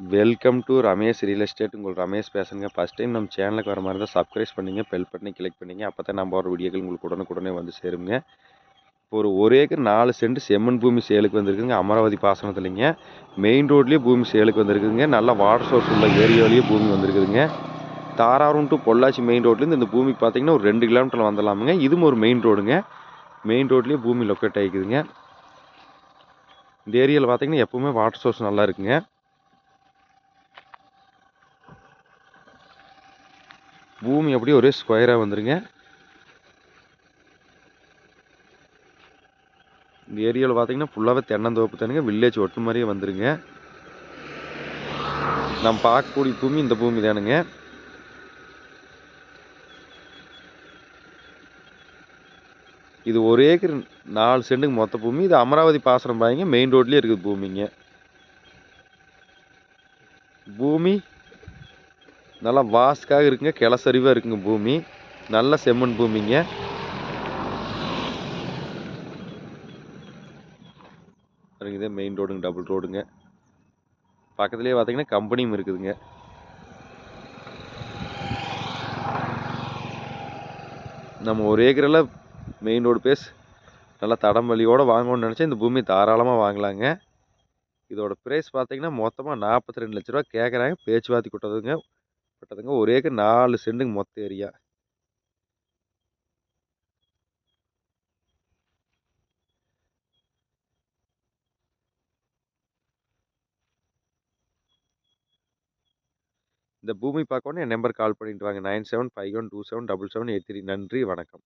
Welcome to Ramesh real estate உங்கள் ரமேஷ் பேசுங்க. First time நம்ம சேனலுக்கு வர மாதிரி இருந்தால் சப்ஸ்கிரைப் பண்ணிங்க பெல் பட்டனை கிளிக் பண்ணிங்க. அப்போ தான் நம்ம வர வீடியோக்கள் உங்களுக்கு உடனுக்குடனே வந்து சேருங்க. இப்போ ஒரு ஒரு ஏக்கர் நாலு சென்ட் செம்மண் பூமி சேலுக்கு வந்திருக்குங்க. அமராவதி பாசனத்துலைங்க. மெயின் ரோட்லேயே பூமி சேலுக்கு வந்திருக்குங்க. நல்லா வாட்டர் சோர்ஸ் உள்ள ஏரியாவிலேயே பூமி வந்திருக்குதுங்க. தாராபுரம் டு பொள்ளாச்சி மெயின் ரோட்லேருந்து இந்த பூமிக்கு பார்த்தீங்கன்னா ஒரு ரெண்டு கிலோமீட்டர் வந்துடலாமுங்க இதுவும் ஒரு மெயின் ரோடுங்க மெயின் ரோட்லேயே பூமி லொக்கேட் ஆகிக்குதுங்க இந்த ஏரியாவில் பார்த்தீங்கன்னா எப்போவுமே வாட்டர் சோர்ஸ் நல்லா இருக்குங்க. பூமி அப்படியே ஒரே ஸ்கொயராக வந்துடுங்க இந்த ஏரியாவில் பார்த்தீங்கன்னா ஃபுல்லாகவே தென்னந்தோப்பு தானுங்க வில்லேஜ் ஒட்டு மாதிரியே வந்துடுங்க நம்ம பார்க்கக்கூடிய பூமி இந்த பூமி தானுங்க. இது ஒரு ஏக்கர் நாலு சென்ட்டுக்கு மொத்த பூமி. இது அமராவதி பாசனம் பாருங்க மெயின் ரோட்லேயே இருக்குது பூமிங்க. பூமி நல்லா வாஸ்க்காக இருக்குங்க கிளசரிவாக இருக்குங்க பூமி. நல்ல செம்மண் பூமிங்க. பாருங்க இதே மெயின் ரோடுங்க டபுள் ரோடுங்க பக்கத்துலேயே பார்த்தீங்கன்னா கம்பெனியும் இருக்குதுங்க. நம்ம ஒரு ஏக்கரில் மெயின் ரோடு பேஸ் நல்லா தடம் வழியோடு வாங்கணும்னு நினச்சா இந்த பூமி தாராளமாக வாங்கலாங்க. இதோட ப்ரைஸ் பார்த்தீங்கன்னா மொத்தமாக நாற்பத்தி ரெண்டு லட்ச ரூபா கேட்குறாங்க பேச்சுவார்த்தை கொடுத்ததுங்க பட்டதுங்க. ஒரு ஏக்கர் நாலு செண்டுங்க மொத்த ஏரியா. இந்த பூமி பார்க்கணும் என் நம்பர் கால் பண்ணிட்டு வாங்க. Nine seven five one two seven double seven eight three. நன்றி. வணக்கம்.